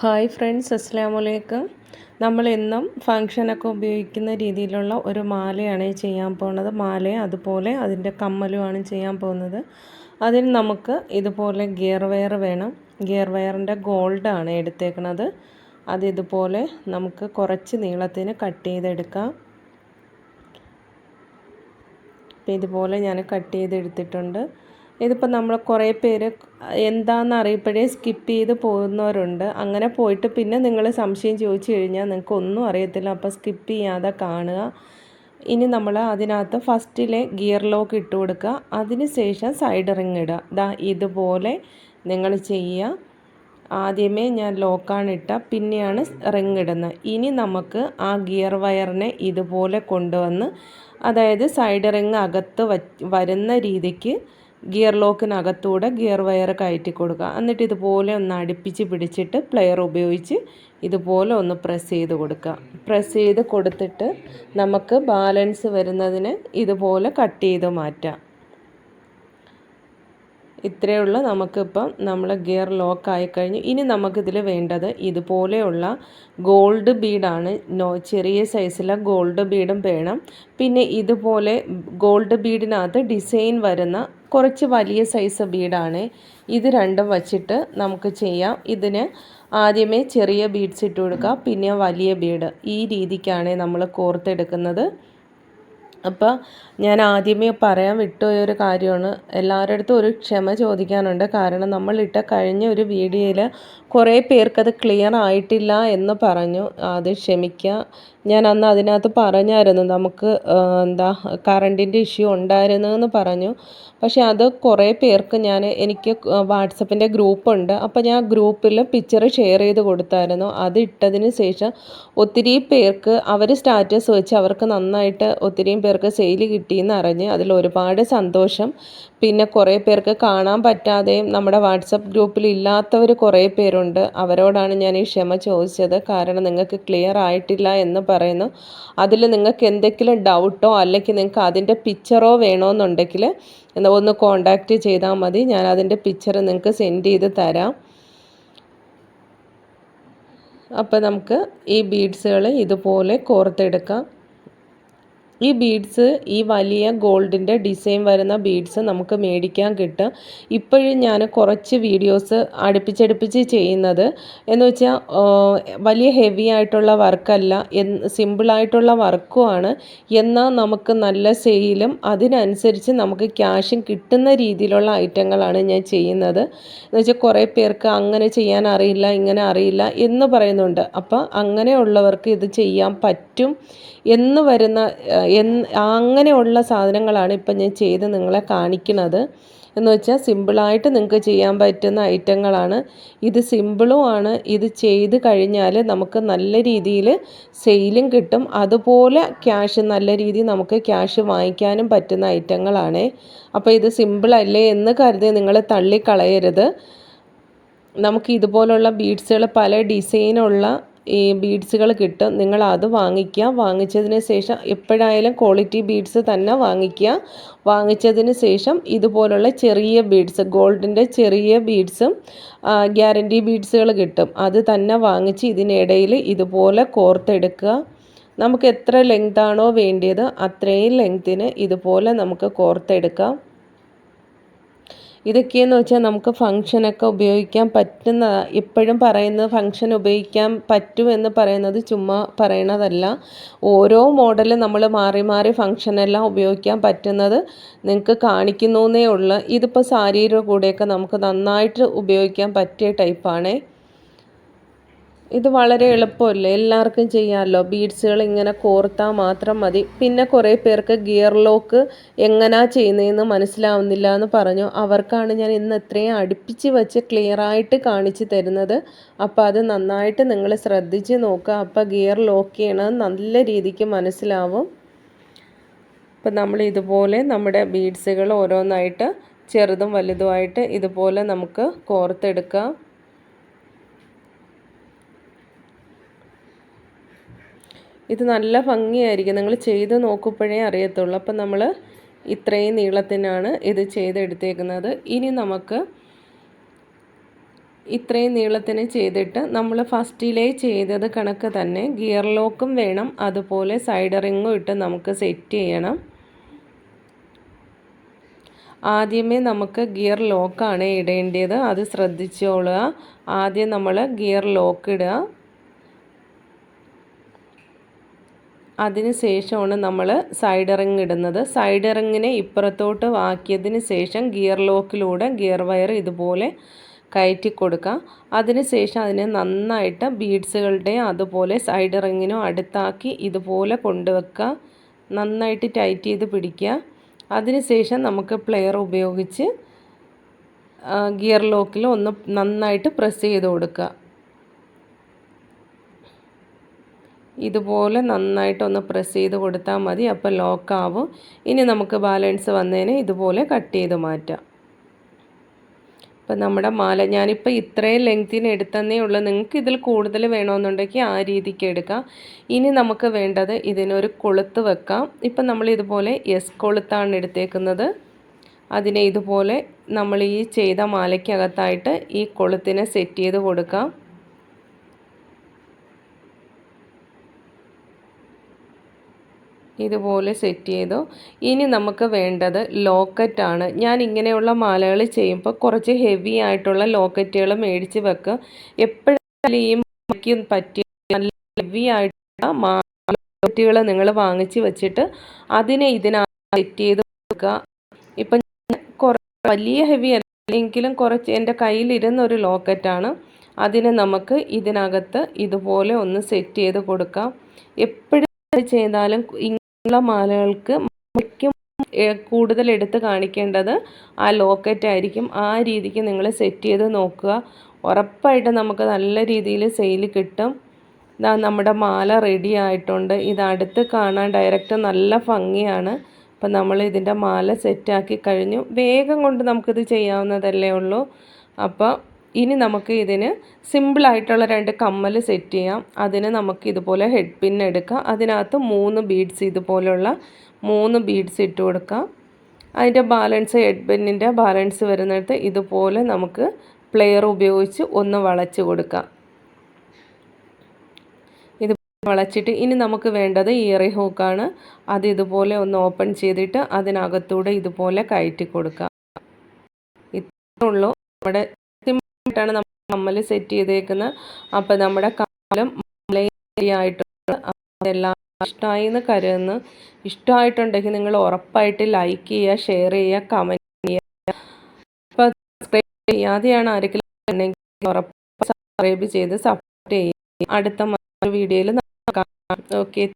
Hi friends അസ്സാമലൈക്കും നമ്മൾ എന്നും ഫങ്ഷനൊക്കെ ഉപയോഗിക്കുന്ന രീതിയിലുള്ള ഒരു മാലയാണ് ചെയ്യാൻ പോകുന്നത്. മാലയും അതുപോലെ അതിന്റെ കമ്മലുമാണ് ചെയ്യാൻ പോകുന്നത്. അതിന് നമുക്ക് ഇതുപോലെ ഗിയർ വയർ വേണം. ഗിയർ വയറിന്റെ ഗോൾഡാണ് എടുത്തേക്കുന്നത് അത് ഇതുപോലെ നമുക്ക് കുറച്ച് നീളത്തിന് കട്ട് ചെയ്തെടുക്കാം. ഇതുപോലെ ഞാൻ കട്ട് ചെയ്തെടുത്തിട്ടുണ്ട്. ഇതിപ്പോൾ നമ്മൾ കുറേ പേര് എന്താണെന്ന് അറിയപ്പോഴേ സ്കിപ്പ് ചെയ്ത് പോകുന്നവരുണ്ട്. അങ്ങനെ പോയിട്ട് പിന്നെ നിങ്ങൾ സംശയം ചോദിച്ചു കഴിഞ്ഞാൽ നിങ്ങൾക്ക് ഒന്നും അറിയത്തില്ല. അപ്പോൾ സ്കിപ്പ് ചെയ്യാതെ കാണുക. ഇനി നമ്മൾ അതിനകത്ത് ഫസ്റ്റിലെ ഗിയർ ലോക്ക് ഇട്ട് കൊടുക്കുക. അതിന് ശേഷം സൈഡ് റിങ് ഇടുക. ദാ ഇതുപോലെ നിങ്ങൾ ചെയ്യുക. ആദ്യമേ ഞാൻ ലോക്കാണ് ഇട്ട. പിന്നെയാണ് റിങ് ഇടുന്നത്. ഇനി നമുക്ക് ആ ഗിയർ വയറിനെ ഇതുപോലെ കൊണ്ടുവന്ന് അതായത് സൈഡ് റിങ് അകത്ത് വരുന്ന രീതിക്ക് ഗിയർ ലോക്കിനകത്തൂടെ ഗിയർ വയർ കയറ്റി കൊടുക്കുക. എന്നിട്ട് ഇതുപോലെ ഒന്ന് അടുപ്പിച്ച് പിടിച്ചിട്ട് പ്ലെയർ ഉപയോഗിച്ച് ഇതുപോലെ ഒന്ന് പ്രസ് ചെയ്ത് കൊടുക്കുക. പ്രസ് ചെയ്ത് കൊടുത്തിട്ട് നമുക്ക് ബാലൻസ് വരുന്നതിന് ഇതുപോലെ കട്ട് ചെയ്ത് മാറ്റാം. ഇത്രയേ ഉള്ളൂ. നമുക്കിപ്പം നമ്മൾ ഗിയർ ലോക്ക് ആയിക്കഴിഞ്ഞു ഇനി നമുക്കിതിൽ വേണ്ടത് ഇതുപോലെയുള്ള ഗോൾഡ് ബീഡാണ്. നോ ചെറിയ സൈസിലെ ഗോൾഡ് ബീഡും വേണം. പിന്നെ ഇതുപോലെ ഗോൾഡ് ബീഡിനകത്ത് ഡിസൈൻ വരുന്ന കുറച്ച് വലിയ സൈസ് ബീഡാണ് ഇത് രണ്ടും വച്ചിട്ട് നമുക്ക് ചെയ്യാം. ഇതിന് ആദ്യമേ ചെറിയ ബീഡ്സ് ഇട്ട് കൊടുക്കുക പിന്നെ വലിയ ബീഡ് ഈ രീതിക്കാണ് നമ്മൾ കോർത്തെടുക്കുന്നത്. അപ്പോൾ ഞാൻ ആദ്യമേ പറയാൻ വിട്ടുപോയ ഒരു കാര്യമാണ്. എല്ലാവരുടെ അടുത്തും ഒരു ക്ഷമ ചോദിക്കാനുണ്ട്. കാരണം നമ്മളിട്ട കഴിഞ്ഞ ഒരു വീഡിയോയിൽ കുറേ പേർക്കത് ക്ലിയർ ആയിട്ടില്ല എന്ന് പറഞ്ഞു. അത് ക്ഷമിക്കുക ഞാൻ അന്ന് അതിനകത്ത് പറഞ്ഞായിരുന്നു നമുക്ക് എന്താ കറണ്ടിന്റെ ഇഷ്യൂ ഉണ്ടായിരുന്നു എന്ന് പറഞ്ഞു. പക്ഷേ അത് കുറേ പേർക്ക് ഞാൻ എനിക്ക് വാട്സപ്പിന്റെ ഗ്രൂപ്പുണ്ട്. അപ്പോൾ ഞാൻ ഗ്രൂപ്പിൽ പിക്ചർ ഷെയർ ചെയ്ത് കൊടുത്തായിരുന്നു. അത് ഇട്ടതിന് ശേഷം ഒത്തിരി പേർക്ക് അവർ സ്റ്റാറ്റസ് വെച്ച് അവർക്ക് നന്നായിട്ട് ഒത്തിരിയും പേർക്ക് സെയിൽ കിട്ടിയെന്ന് അറിഞ്ഞ് അതിൽ ഒരുപാട് സന്തോഷം. പിന്നെ കുറേ പേർക്ക് കാണാൻ പറ്റാതെയും നമ്മുടെ വാട്സപ്പ് ഗ്രൂപ്പിൽ ഇല്ലാത്തവർ കുറേ പേരുണ്ട്. അവരോടാണ് ഞാൻ ഈ ക്ഷമ ചോദിച്ചത്. കാരണം നിങ്ങൾക്ക് ക്ലിയർ ആയിട്ടില്ല എന്ന് പറയുന്നു. അതിൽ നിങ്ങൾക്ക് എന്തെങ്കിലും ഡൗട്ടോ അല്ലെങ്കിൽ നിങ്ങൾക്ക് അതിന്റെ പിക്ചറോ വേണമെന്നുണ്ടെങ്കിൽ ഒന്ന് കോണ്ടാക്റ്റ് ചെയ്താൽ മതി. ഞാൻ അതിന്റെ പിക്ചർ നിങ്ങൾക്ക് സെൻഡ് ചെയ്ത് തരാം. അപ്പോൾ നമുക്ക് ഈ ബീഡ്സുകൾ ഇതുപോലെ കോർത്തെടുക്കാം. ഈ ബീഡ്സ് ഈ വലിയ ഗോൾഡിന്റെ ഡിസൈൻ വരുന്ന ബീഡ്സ് നമുക്ക് മേടിക്കാൻ കിട്ടും. ഇപ്പോഴും ഞാൻ കുറച്ച് വീഡിയോസ് അടുപ്പിച്ചടുപ്പിച്ച് ചെയ്യുന്നത്. എന്ന് വെച്ചാൽ വലിയ ഹെവി ആയിട്ടുള്ള വർക്കല്ല സിമ്പിളായിട്ടുള്ള വർക്കുമാണ്. എന്നാൽ നമുക്ക് നല്ല സെയിലും അതിനനുസരിച്ച് നമുക്ക് ക്യാഷും കിട്ടുന്ന രീതിയിലുള്ള ഐറ്റങ്ങളാണ് ഞാൻ ചെയ്യുന്നത്. എന്ന് വെച്ചാൽ കുറേ പേർക്ക് അങ്ങനെ ചെയ്യാൻ അറിയില്ല ഇങ്ങനെ അറിയില്ല എന്ന് പറയുന്നുണ്ട്. അപ്പോൾ അങ്ങനെയുള്ളവർക്ക് ഇത് ചെയ്യാൻ പറ്റും എന്ന് വരുന്ന അങ്ങനെയുള്ള സാധനങ്ങളാണ് ഇപ്പം ഞാൻ ചെയ്ത് നിങ്ങളെ കാണിക്കുന്നത്. എന്ന് വെച്ചാൽ സിമ്പിളായിട്ട് നിങ്ങൾക്ക് ചെയ്യാൻ പറ്റുന്ന ഐറ്റങ്ങളാണ്. ഇത് സിമ്പിളും ആണ്. ഇത് ചെയ്ത് കഴിഞ്ഞാൽ നമുക്ക് നല്ല രീതിയിൽ സെയിലും കിട്ടും. അതുപോലെ ക്യാഷ് നല്ല രീതിയിൽ നമുക്ക് ക്യാഷ് വാങ്ങിക്കാനും പറ്റുന്ന ഐറ്റങ്ങളാണ്. അപ്പോൾ ഇത് സിമ്പിളല്ലേ എന്ന് കരുതി നിങ്ങൾ തള്ളിക്കളയരുത്. നമുക്ക് ഇതുപോലുള്ള ബീഡ്സുകൾ പല ഡിസൈനുള്ള ഈ ബീഡ്സുകൾ കിട്ടും. നിങ്ങൾ അത് വാങ്ങിക്കുക. വാങ്ങിച്ചതിന് ശേഷം എപ്പോഴായാലും ക്വാളിറ്റി ബീഡ്സ് തന്നെ വാങ്ങിക്കുക. വാങ്ങിച്ചതിന് ശേഷം ഇതുപോലുള്ള ചെറിയ ബീഡ്സ് ഗോൾഡിന്റെ ചെറിയ ബീഡ്സും ഗ്യാരന്റി ബീഡ്സുകൾ കിട്ടും. അത് തന്നെ വാങ്ങിച്ച് ഇതിനിടയിൽ ഇതുപോലെ കോർത്തെടുക്കുക. നമുക്ക് എത്ര ലെങ്താണോ വേണ്ടിയത് അത്രയും ലെങ്ത്തിന് ഇതുപോലെ നമുക്ക് കോർത്തെടുക്കാം. ഇതൊക്കെയെന്ന് വെച്ചാൽ നമുക്ക് ഫങ്ഷനൊക്കെ ഉപയോഗിക്കാൻ പറ്റുന്ന ഇപ്പോഴും പറയുന്നത് ഫങ്ഷൻ ഉപയോഗിക്കാൻ പറ്റുമെന്ന് പറയുന്നത് ചുമ്മാ പറയണതല്ല. ഓരോ മോഡൽ നമ്മൾ മാറി മാറി ഫങ്ഷനെല്ലാം ഉപയോഗിക്കാൻ പറ്റുന്നത് നിങ്ങൾക്ക് കാണിക്കുന്നേ ഉള്ളൂ. ഇതിപ്പോൾ സാരിയുടെ കൂടെയൊക്കെ നമുക്ക് നന്നായിട്ട് ഉപയോഗിക്കാൻ പറ്റിയ ടൈപ്പാണേ. ഇത് വളരെ എളുപ്പമല്ലേ? എല്ലാവർക്കും ചെയ്യാമല്ലോ. ബീഡ്സുകൾ ഇങ്ങനെ കോർത്താൽ മാത്രം മതി. പിന്നെ കുറേ പേർക്ക് ഗിയർ ലോക്ക് എങ്ങനാ ചെയ്യുന്നതെന്ന് മനസ്സിലാവുന്നില്ല എന്ന് പറഞ്ഞു. അവർക്കാണ് ഞാൻ ഇന്ന് ഇത്രയും അടുപ്പിച്ച് വെച്ച് ക്ലിയറായിട്ട് കാണിച്ച് തരുന്നത്. അപ്പോൾ അത് നന്നായിട്ട് നിങ്ങൾ ശ്രദ്ധിച്ച് നോക്കുക. അപ്പോൾ ഗിയർ ലോക്ക് ചെയ്യണത് നല്ല രീതിക്ക് മനസ്സിലാവും. അപ്പം നമ്മൾ ഇതുപോലെ നമ്മുടെ ബീഡ്സുകൾ ഓരോന്നായിട്ട് ചെറുതും വലുതുമായിട്ട് ഇതുപോലെ നമുക്ക് കോർത്തെടുക്കാം. ഇത് നല്ല ഭംഗിയായിരിക്കും. നിങ്ങൾ ചെയ്ത് നോക്കുമ്പോഴേ അറിയത്തുള്ളൂ. അപ്പം നമ്മൾ ഇത്രയും നീളത്തിനാണ് ഇത് ചെയ്തെടുത്തേക്കുന്നത്. ഇനി നമുക്ക് ഇത്രയും നീളത്തിന് ചെയ്തിട്ട് നമ്മൾ ഫസ്റ്റിലേ ചെയ്തത് കണക്ക് തന്നെ ഗിയർ ലോക്കും വേണം. അതുപോലെ സൈഡ് റിങ്ങും ഇട്ട് നമുക്ക് സെറ്റ് ചെയ്യണം. ആദ്യമേ നമുക്ക് ഗിയർ ലോക്കാണ് ഇടേണ്ടത്. അത് ശ്രദ്ധിച്ചോളുക. ആദ്യം നമ്മൾ ഗിയർ ലോക്ക് ഇടുക. അതിന് ശേഷമാണ് നമ്മൾ സൈഡ് ഇറങ്ങി ഇടുന്നത്. സൈഡ് ഇറങ്ങിനെ ഇപ്പുറത്തോട്ട് വാക്കിയതിന് ശേഷം ഗിയർ ലോക്കിലൂടെ ഗിയർ വയർ ഇതുപോലെ കയറ്റി കൊടുക്കുക അതിന് ശേഷം അതിനെ നന്നായിട്ട് ബീഡ്സുകളുടെയും അതുപോലെ സൈഡ് റിങ്ങിനും അടുത്താക്കി ഇതുപോലെ കൊണ്ടുവെക്കുക. നന്നായിട്ട് ടൈറ്റ് ചെയ്ത് പിടിക്കുക. അതിനുശേഷം നമുക്ക് പ്ലെയർ ഉപയോഗിച്ച് ഗിയർ ലോക്കിൽ ഒന്ന് നന്നായിട്ട് പ്രസ് ചെയ്ത് കൊടുക്കുക. ഇതുപോലെ നന്നായിട്ടൊന്ന് പ്രസ് ചെയ്ത് കൊടുത്താൽ മതി. അപ്പോൾ ലോക്കാവും ഇനി നമുക്ക് ബാലൻസ് വന്നതിന് ഇതുപോലെ കട്ട് ചെയ്ത് മാറ്റാം. ഇപ്പം നമ്മുടെ മാല ഞാനിപ്പോൾ ഇത്രയും ലെങ്തിന് എടുത്തന്നേ ഉള്ളൂ. നിങ്ങൾക്ക് ഇതിൽ കൂടുതൽ വേണമെന്നുണ്ടെങ്കിൽ ആ രീതിക്ക് എടുക്കാം. ഇനി നമുക്ക് വേണ്ടത് ഇതിനൊരു കൊളുത്ത് വെക്കാം. ഇപ്പം നമ്മൾ ഇതുപോലെ എസ് കൊളുത്താണ് എടുത്തേക്കുന്നത്. അതിനെ ഇതുപോലെ നമ്മൾ ഈ ചെയ്ത മാലയ്ക്കകത്തായിട്ട് ഈ കൊളുത്തിനെ സെറ്റ് ചെയ്ത് കൊടുക്കാം. ഇതുപോലെ സെറ്റ് ചെയ്തു. ഇനി നമുക്ക് വേണ്ടത് ലോക്കറ്റാണ് ഞാൻ ഇങ്ങനെയുള്ള മാലകൾ ചെയ്യുമ്പോൾ കുറച്ച് ഹെവി ആയിട്ടുള്ള ലോക്കറ്റുകൾ മേടിച്ച് വെക്കുക എപ്പോഴും ഈ പറ്റിയ നല്ല ഹെവി ആയിട്ടുള്ള ലോക്കറ്റുകൾ നിങ്ങൾ വാങ്ങിച്ച് വെച്ചിട്ട് അതിനെ ഇതിനകത്ത് സെറ്റ് ചെയ്ത് വെക്കുക. ഇപ്പം കുറേ വലിയ ഹെവി അല്ലെങ്കിലും കുറച്ച് എന്റെ കയ്യിലിരുന്ന ഒരു ലോക്കറ്റാണ് അതിനെ നമുക്ക് ഇതിനകത്ത് ഇതുപോലെ ഒന്ന് സെറ്റ് ചെയ്ത് കൊടുക്കാം. എപ്പോഴും ചെയ്താലും ഉള്ള മാലകൾക്ക് മിക്കും കൂടുതൽ എടുത്ത് കാണിക്കേണ്ടത് ആ ലോക്കറ്റ് ആയിരിക്കും. ആ രീതിക്ക് നിങ്ങൾ സെറ്റ് ചെയ്ത് നോക്കുക. ഉറപ്പായിട്ട് നമുക്ക് നല്ല രീതിയിൽ സെയിൽ കിട്ടും. ഇതാ നമ്മുടെ മാല റെഡി ആയിട്ടുണ്ട്. ഇത് അടുത്ത് കാണാൻ ഡയറക്റ്റ് നല്ല ഭംഗിയാണ്. അപ്പം നമ്മൾ ഇതിന്റെ മാല സെറ്റാക്കി കഴിഞ്ഞു. വേഗം കൊണ്ട് നമുക്കിത് ചെയ്യാവുന്നതല്ലേ ഉള്ളൂ. അപ്പോൾ ഇനി നമുക്ക് ഇതിന് സിമ്പിളായിട്ടുള്ള രണ്ട് കമ്മൽ സെറ്റ് ചെയ്യാം. അതിന് നമുക്ക് ഇതുപോലെ ഹെഡ് പിൻ എടുക്കാം. അതിനകത്ത് മൂന്ന് ബീഡ്സ് ഇതുപോലെയുള്ള മൂന്ന് ബീഡ്സ് ഇട്ട് കൊടുക്കാം. അതിന്റെ ബാലൻസ് ഹെഡ് പിന്നിന്റെ ബാലൻസ് വരുന്നിടത്ത് ഇതുപോലെ നമുക്ക് പ്ലെയർ ഉപയോഗിച്ച് ഒന്ന് വളച്ച് കൊടുക്കാം. ഇത് വളച്ചിട്ട് ഇനി നമുക്ക് വേണ്ടത് ഇയറി ഹൂക്കാണ് അത് ഇതുപോലെ ഒന്ന് ഓപ്പൺ ചെയ്തിട്ട് അതിനകത്തൂടെ ഇതുപോലെ കയറ്റി കൊടുക്കാം. ഇത്രയുള്ളൂ നമ്മുടെ ആയിട്ടാണ് നമ്മൾ കമ്മൽ സെറ്റ് ചെയ്തേക്കുന്നത് അപ്പോൾ നമ്മുടെ കമ്മലും ആയിട്ടുണ്ട് അതെല്ലാം ഇഷ്ടമായി എന്ന് കരുതുന്നു. ഇഷ്ടമായിട്ടുണ്ടെങ്കിൽ നിങ്ങൾ ഉറപ്പായിട്ട് ലൈക്ക് ചെയ്യുക ഷെയർ ചെയ്യുക കമന്റ് ചെയ്യുക സബ്സ്ക്രൈബ് ചെയ്യാതെയാണ് ആരെങ്കിലും ഉണ്ടെങ്കിൽ ഉറപ്പ് സബ്സ്ക്രൈബ് ചെയ്ത് സപ്പോർട്ട് ചെയ്യുക അടുത്ത വീഡിയോയിൽ കാണാം. ഓക്കെ